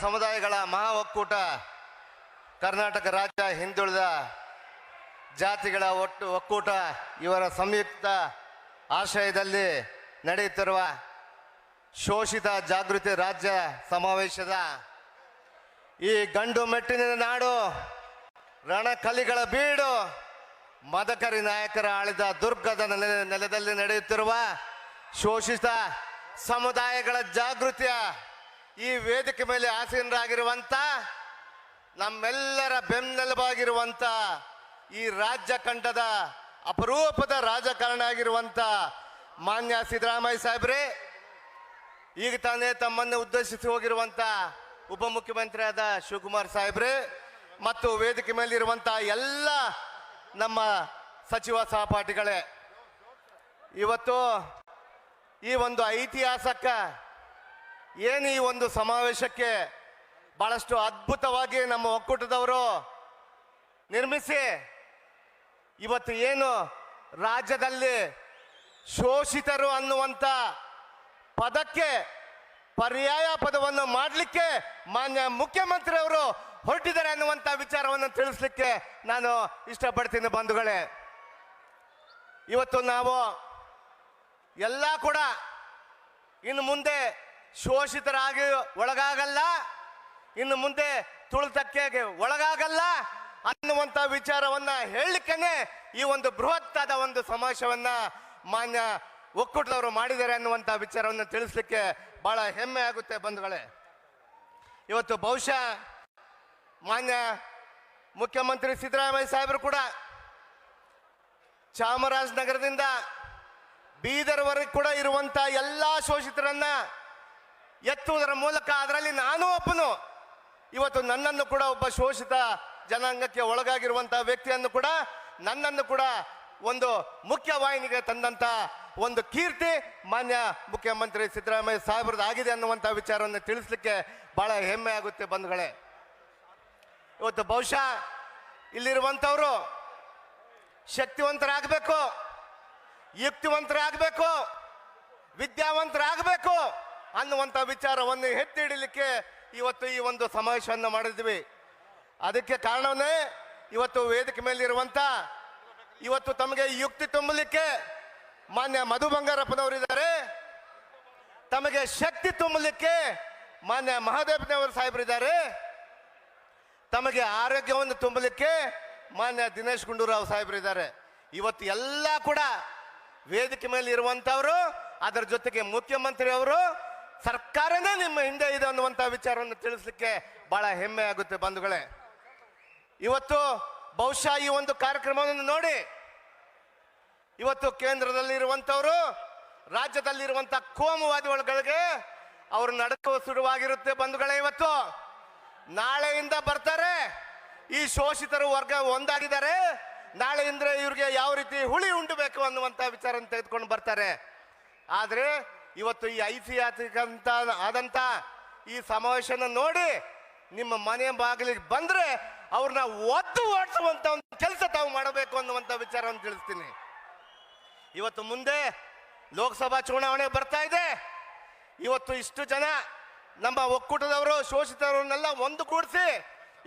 ಸಮುದಾಯಗಳ ಮಹಾ ಒಕ್ಕೂಟ ಕರ್ನಾಟಕ ರಾಜ್ಯ ಹಿಂದುಳಿದ ಜಾತಿಗಳ ಒಟ್ಟು ಒಕ್ಕೂಟ ಇವರ ಸಂಯುಕ್ತ ಆಶ್ರಯದಲ್ಲಿ ನಡೆಯುತ್ತಿರುವ ಶೋಷಿತ ಜಾಗೃತಿ ರಾಜ್ಯ ಸಮಾವೇಶದ ಈ ಗಂಡು ಮೆಟ್ಟಿನ ನಾಡು ರಣಕಲಿಗಳ ಬೀಡು, ಮದಕರಿ ನಾಯಕರ ಆಳಿದ ದುರ್ಗದ ನೆಲೆ, ನೆಲದಲ್ಲಿ ನಡೆಯುತ್ತಿರುವ ಶೋಷಿತ ಸಮುದಾಯಗಳ ಜಾಗೃತಿಯ ಈ ವೇದಿಕೆ ಮೇಲೆ ಆಸೀನರಾಗಿರುವಂತ ನಮ್ಮೆಲ್ಲರ ಬೆನ್ನೆಲುಬಾಗಿರುವಂಥ ಈ ರಾಜ್ಯ ಕಂಠದ ಅಪರೂಪದ ರಾಜಕಾರಣ ಆಗಿರುವಂಥ ಮಾನ್ಯ ಸಿದ್ದರಾಮಯ್ಯ ಸಾಹೇಬ್ರೆ, ಈಗ ತಾನೇ ತಮ್ಮನ್ನು ಉದ್ದೇಶಿಸಿ ಹೋಗಿರುವಂತ ಉಪಮುಖ್ಯಮಂತ್ರಿಯಾದ ಶಿವಕುಮಾರ್ ಸಾಹೇಬ್ರೆ ಮತ್ತು ವೇದಿಕೆ ಮೇಲಿರುವಂಥ ಎಲ್ಲ ನಮ್ಮ ಸಚಿವ ಸಹಪಾಠಿಗಳೇ, ಇವತ್ತು ಈ ಒಂದು ಐತಿಹಾಸಿಕ ಏನು ಈ ಒಂದು ಸಮಾವೇಶಕ್ಕೆ ಬಹಳಷ್ಟು ಅದ್ಭುತವಾಗಿ ನಮ್ಮ ಒಕ್ಕೂಟದವರು ನಿರ್ಮಿಸಿ ಇವತ್ತು ಏನು ರಾಜ್ಯದಲ್ಲಿ ಶೋಷಿತರು ಅನ್ನುವಂಥ ಪದಕ್ಕೆ ಪರ್ಯಾಯ ಪದವನ್ನು ಮಾಡಲಿಕ್ಕೆ ಮಾನ್ಯ ಮುಖ್ಯಮಂತ್ರಿ ಅವರು ಹೊರಟಿದ್ದಾರೆ ಅನ್ನುವಂಥ ವಿಚಾರವನ್ನು ತಿಳಿಸ್ಲಿಕ್ಕೆ ನಾನು ಇಷ್ಟಪಡ್ತೀನಿ ಬಂಧುಗಳೇ. ಇವತ್ತು ನಾವು ಎಲ್ಲ ಕೂಡ ಇನ್ನು ಮುಂದೆ ಶೋಷಿತರಾಗಿ ಒಳಗಾಗಲ್ಲ. ಇನ್ನು ಮುಂದೆ ತುಳಿತಕ್ಕೆ ಒಳಗಾಗಲ್ಲ ಅನ್ನುವಂಥ ವಿಚಾರವನ್ನ ಹೇಳಲಿಕ್ಕೆ ಈ ಒಂದು ಬೃಹತ್ತಾದ ಒಂದು ಸಮಾವೇಶವನ್ನ ಮಾನ್ಯ ಒಕ್ಕೂಟದವರು ಮಾಡಿದ್ದಾರೆ ಅನ್ನುವಂಥ ವಿಚಾರವನ್ನು ತಿಳಿಸ್ಲಿಕ್ಕೆ ಬಹಳ ಹೆಮ್ಮೆ ಆಗುತ್ತೆ ಬಂಧುಗಳೇ. ಇವತ್ತು ಬಹುಶಃ ಮಾನ್ಯ ಮುಖ್ಯಮಂತ್ರಿ ಸಿದ್ದರಾಮಯ್ಯ ಸಾಹೇಬರು ಕೂಡ ಚಾಮರಾಜನಗರದಿಂದ ಬೀದರ್ವರೆಗೆ ಕೂಡ ಇರುವಂತ ಎಲ್ಲ ಶೋಷಿತರನ್ನ ಎತ್ತುವುದರ ಮೂಲಕ ಅದರಲ್ಲಿ ನಾನು ಒಬ್ಬನು. ಇವತ್ತು ನನ್ನನ್ನು ಕೂಡ ಒಬ್ಬ ಶೋಷಿತ ಜನಾಂಗಕ್ಕೆ ಒಳಗಾಗಿರುವಂತಹ ವ್ಯಕ್ತಿಯನ್ನು ಕೂಡ ನನ್ನನ್ನು ಕೂಡ ಒಂದು ಮುಖ್ಯ ವಾಹಿನಿಗೆ ತಂದಂತ ಒಂದು ಕೀರ್ತಿ ಮಾನ್ಯ ಮುಖ್ಯಮಂತ್ರಿ ಸಿದ್ದರಾಮಯ್ಯ ಸಾಹೇಬ್ರದ್ದು ಆಗಿದೆ ಅನ್ನುವಂಥ ವಿಚಾರವನ್ನು ತಿಳಿಸ್ಲಿಕ್ಕೆ ಬಹಳ ಹೆಮ್ಮೆ ಆಗುತ್ತೆ ಬಂಧುಗಳೇ. ಇವತ್ತು ಬಹುಶಃ ಇಲ್ಲಿರುವಂಥವರು ಶಕ್ತಿವಂತರಾಗಬೇಕು, ಯುಕ್ತಿವಂತರಾಗಬೇಕು, ವಿದ್ಯಾವಂತರಾಗಬೇಕು. ಅನ್ನುವಂಥ ವಿಚಾರವನ್ನು ಎತ್ತಿ ಹಿಡಿಲಿಕ್ಕೆ ಇವತ್ತು ಈ ಒಂದು ಸಮಾವೇಶವನ್ನು ಮಾಡಿದ್ವಿ. ಅದಕ್ಕೆ ಕಾರಣವೇ ಇವತ್ತು ವೇದಿಕೆ ಮೇಲಿರುವಂಥ ಇವತ್ತು ತಮಗೆ ಯುಕ್ತಿ ತುಂಬಲಿಕ್ಕೆ ಮಾನ್ಯ ಮಧು ಬಂಗಾರಪ್ಪನವರಿದ್ದಾರೆ. ತಮಗೆ ಶಕ್ತಿ ತುಂಬಲಿಕ್ಕೆ ಮಾನ್ಯ ಮಹಾದೇವನವರು ಸಾಹೇಬರಿದ್ದಾರೆ. ತಮಗೆ ಆರೋಗ್ಯವನ್ನು ತುಂಬಲಿಕ್ಕೆ ಮಾನ್ಯ ದಿನೇಶ್ ಗುಂಡೂರಾವ್ ಸಾಹೇಬರಿದ್ದಾರೆ. ಇವತ್ತು ಎಲ್ಲ ಕೂಡ ವೇದಿಕೆ ಮೇಲೆ ಇರುವಂತವರು ಅದರ ಜೊತೆಗೆ ಮುಖ್ಯಮಂತ್ರಿ ಅವರು ಸರ್ಕಾರನೇ ನಿಮ್ಮ ಹಿಂದೆ ಇದೆ ಅನ್ನುವಂಥ ವಿಚಾರವನ್ನು ತಿಳಿಸ್ಲಿಕ್ಕೆ ಬಹಳ ಹೆಮ್ಮೆ ಆಗುತ್ತೆ ಬಂಧುಗಳೇ. ಇವತ್ತು ಬಹುಶಃ ಈ ಒಂದು ಕಾರ್ಯಕ್ರಮವನ್ನು ನೋಡಿ, ಇವತ್ತು ಕೇಂದ್ರದಲ್ಲಿ ಇರುವಂತವರು ಕೋಮುವಾದಿ ಕೋಮುವಾದಿಗಳಿಗೆ ಅವರು ನಡಕ ಶುರುವಾಗಿರುತ್ತೆ ಬಂಧುಗಳೇ ಇವತ್ತು. ನಾಳೆಯಿಂದ ಬರ್ತಾರೆ, ಈ ಶೋಷಿತರು ವರ್ಗ ಒಂದಾಗಿದ್ದಾರೆ ನಾಳೆಯಿಂದ ಇವ್ರಿಗೆ ಯಾವ ರೀತಿ ಹುಳಿ ಉಂಡಬೇಕು ಅನ್ನುವಂಥ ವಿಚಾರವನ್ನು ತೆಗೆದುಕೊಂಡು ಬರ್ತಾರೆ. ಆದ್ರೆ ಇವತ್ತು ಈ ಐತಿಹಾಸಿಕ ಅಂತ ಆದಂತ ಈ ಸಮಾವೇಶನ ನೋಡಿ ನಿಮ್ಮ ಮನೆ ಬಾಗಿಲಿಗೆ ಬಂದ್ರೆ ಅವ್ರನ್ನ ಒದ್ದು ಓಡಿಸುವಂತ ಒಂದು ಕೆಲಸ ತಾವು ಮಾಡಬೇಕು ಅನ್ನುವಂಥ ವಿಚಾರವನ್ನು ತಿಳಿಸ್ತೀನಿ. ಇವತ್ತು ಮುಂದೆ ಲೋಕಸಭಾ ಚುನಾವಣೆ ಬರ್ತಾ ಇದೆ. ಇವತ್ತು ಇಷ್ಟು ಜನ ನಮ್ಮ ಒಕ್ಕೂಟದವರು, ಶೋಷಿತರನ್ನೆಲ್ಲ ಒಂದು ಕೂಡಿಸಿ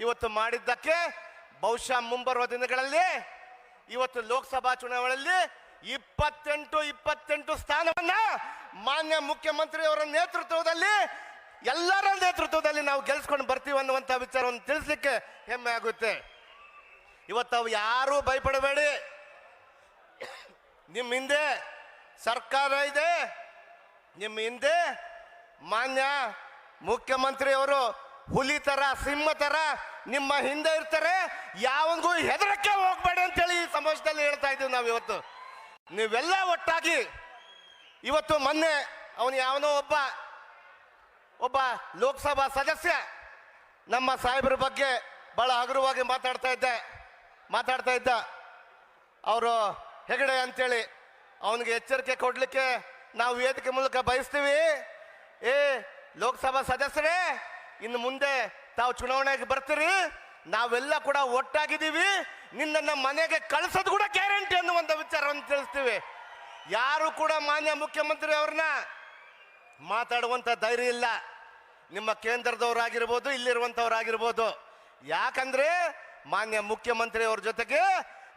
ಇವತ್ತು ಮಾಡಿದ್ದಕ್ಕೆ ಬಹುಶಃ ಮುಂಬರುವ ದಿನಗಳಲ್ಲಿ, ಇವತ್ತು ಲೋಕಸಭಾ ಚುನಾವಣೆಯಲ್ಲಿ ಇಪ್ಪತ್ತೆಂಟು ಇಪ್ಪತ್ತೆಂಟು ಸ್ಥಾನವನ್ನ ಮಾನ್ಯ ಮುಖ್ಯಮಂತ್ರಿಯವರ ನೇತೃತ್ವದಲ್ಲಿ, ಎಲ್ಲರ ನೇತೃತ್ವದಲ್ಲಿ ನಾವು ಗೆಲ್ಸ್ಕೊಂಡು ಬರ್ತೀವಿ ಅನ್ನುವಂಥ ವಿಚಾರವನ್ನು ತಿಳಿಸ್ಲಿಕ್ಕೆ ಹೆಮ್ಮೆ ಆಗುತ್ತೆ. ಇವತ್ತು ಅವು ಯಾರೂ ಭಯಪಡಬೇಡಿ. ನಿಮ್ಮ ಹಿಂದೆ ಸರ್ಕಾರ ಇದೆ, ನಿಮ್ಮ ಹಿಂದೆ ಮಾನ್ಯ ಮುಖ್ಯಮಂತ್ರಿಯವರು ಹುಲಿ ತರ, ಸಿಂಹ ತರ ನಿಮ್ಮ ಹಿಂದೆ ಇರ್ತಾರೆ. ಯಾವಂಗೂ ಹೆದರಕ್ಕೆ ಹೋಗ್ಬೇಡಿ ಅಂತೇಳಿ ಈ ಸಮಾಜದಲ್ಲಿ ಹೇಳ್ತಾ ಇದ್ದೀವಿ ನಾವು ಇವತ್ತು ನೀವೆಲ್ಲ ಒಟ್ಟಾಗಿ ಇವತ್ತು ಮೊನ್ನೆ ಅವನು ಯಾವನೋ ಒಬ್ಬ ಒಬ್ಬ ಲೋಕಸಭಾ ಸದಸ್ಯ ನಮ್ಮ ಸಾಹೇಬರ ಬಗ್ಗೆ ಬಹಳ ಹಗುರವಾಗಿ ಮಾತಾಡ್ತಾ ಇದ್ದೆ, ಮಾತಾಡ್ತಾ ಇದ್ದ. ಅವರು ಹೆಗಡೆ ಅಂತೇಳಿ ಅವನಿಗೆ ಎಚ್ಚರಿಕೆ ಕೊಡಲಿಕ್ಕೆ ನಾವು ವೇದಿಕೆ ಮೂಲಕ ಬಯಸ್ತೀವಿ. ಏ, ಲೋಕಸಭಾ ಸದಸ್ಯರೇ, ಇನ್ನು ಮುಂದೆ ತಾವು ಚುನಾವಣೆಗೆ ಬರ್ತೀರಿ. ನಾವೆಲ್ಲ ಕೂಡ ಒಟ್ಟಾಗಿದ್ದೀವಿ. ನಿನ್ನನ್ನು ಮನೆಗೆ ಕಳಿಸೋದು ಕೂಡ ಗ್ಯಾರಂಟಿ ಅನ್ನುವಂಥ ವಿಚಾರವನ್ನು ತಿಳಿಸ್ತೀವಿ. ಯಾರು ಕೂಡ ಮಾನ್ಯ ಮುಖ್ಯಮಂತ್ರಿ ಅವ್ರನ್ನ ಮಾತಾಡುವಂತ ಧೈರ್ಯ ಇಲ್ಲ. ನಿಮ್ಮ ಕೇಂದ್ರದವರಾಗಿರ್ಬೋದು ಇಲ್ಲಿರುವಂಥವ್ರಾಗಿರ್ಬೋದು ಯಾಕಂದ್ರೆ ಮಾನ್ಯ ಮುಖ್ಯಮಂತ್ರಿ ಅವ್ರ ಜೊತೆಗೆ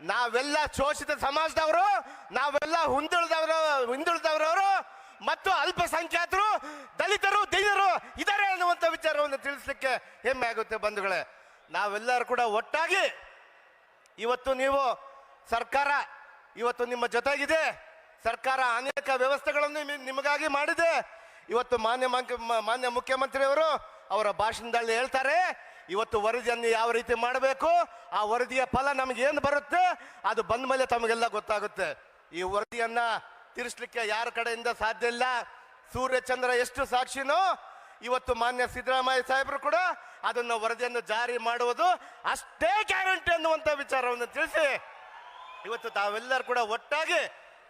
ನಾವೆಲ್ಲ ಶೋಷಿತ ಸಮಾಜದವರು, ನಾವೆಲ್ಲ ಹಿಂದುಳಿದವರು, ಹಿಂದುಳಿದವರವರು ಮತ್ತು ಅಲ್ಪಸಂಖ್ಯಾತರು, ದಲಿತರು, ದೈನರು ಇದಾರೆ ಅನ್ನುವಂಥ ವಿಚಾರವನ್ನು ತಿಳಿಸ್ಲಿಕ್ಕೆ ಹೆಮ್ಮೆ ಆಗುತ್ತೆ ಬಂಧುಗಳೇ. ನಾವೆಲ್ಲರೂ ಕೂಡ ಒಟ್ಟಾಗಿ ಇವತ್ತು ನೀವು ಸರ್ಕಾರ ಇವತ್ತು ನಿಮ್ಮ ಜೊತೆಗಿದೆ. ಸರ್ಕಾರ ಅನೇಕ ವ್ಯವಸ್ಥೆಗಳನ್ನು ನಿಮ್- ನಿಮಗಾಗಿ ಮಾಡಿದೆ. ಇವತ್ತು ಮಾನ್ಯ ಮಾನ್ಯ ಮುಖ್ಯಮಂತ್ರಿಯವರು ಅವರ ಭಾಷಣದಲ್ಲಿ ಹೇಳ್ತಾರೆ, ಇವತ್ತು ವರದಿಯನ್ನು ಯಾವ ರೀತಿ ಮಾಡಬೇಕು? ಆ ವರದಿಯ ಫಲ ನಮಗೇನು ಬರುತ್ತೆ? ಅದು ಬಂದ ಮೇಲೆ ತಮಗೆಲ್ಲ ಗೊತ್ತಾಗುತ್ತೆ. ಈ ವರದಿಯನ್ನು ತಿರ್ಸ್ಲಿಕ್ಕೆ ಯಾರ ಕಡೆಯಿಂದ ಸಾಧ್ಯ ಇಲ್ಲ? ಸೂರ್ಯಚಂದ್ರ ಎಷ್ಟು ಸಾಕ್ಷಿನೋ ಇವತ್ತು ಮಾನ್ಯ ಸಿದ್ದರಾಮಯ್ಯ ಸಾಹೇಬರು ಕೂಡ ಅದನ್ನು ವರದಿಯನ್ನು ಜಾರಿ ಮಾಡುವುದು ಅಷ್ಟೇ ಗ್ಯಾರಂಟಿ ಅನ್ನುವಂಥ ವಿಚಾರವನ್ನು ತಿಳಿಸಿ, ಇವತ್ತು ತಾವೆಲ್ಲರೂ ಕೂಡ ಒಟ್ಟಾಗಿ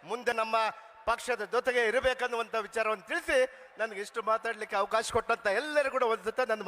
ಮುಂದೆ ನಮ್ಮ ಪಕ್ಷದ ಜೊತೆಗೆ ಇರಬೇಕನ್ನುವಂಥ ವಿಚಾರವನ್ನು ತಿಳಿಸಿ, ನನಗೆ ಇಷ್ಟು ಮಾತಾಡಲಿಕ್ಕೆ ಅವಕಾಶ ಕೊಟ್ಟಂತ ಎಲ್ಲರೂ ಕೂಡ ಒಂದು ನನ್ನ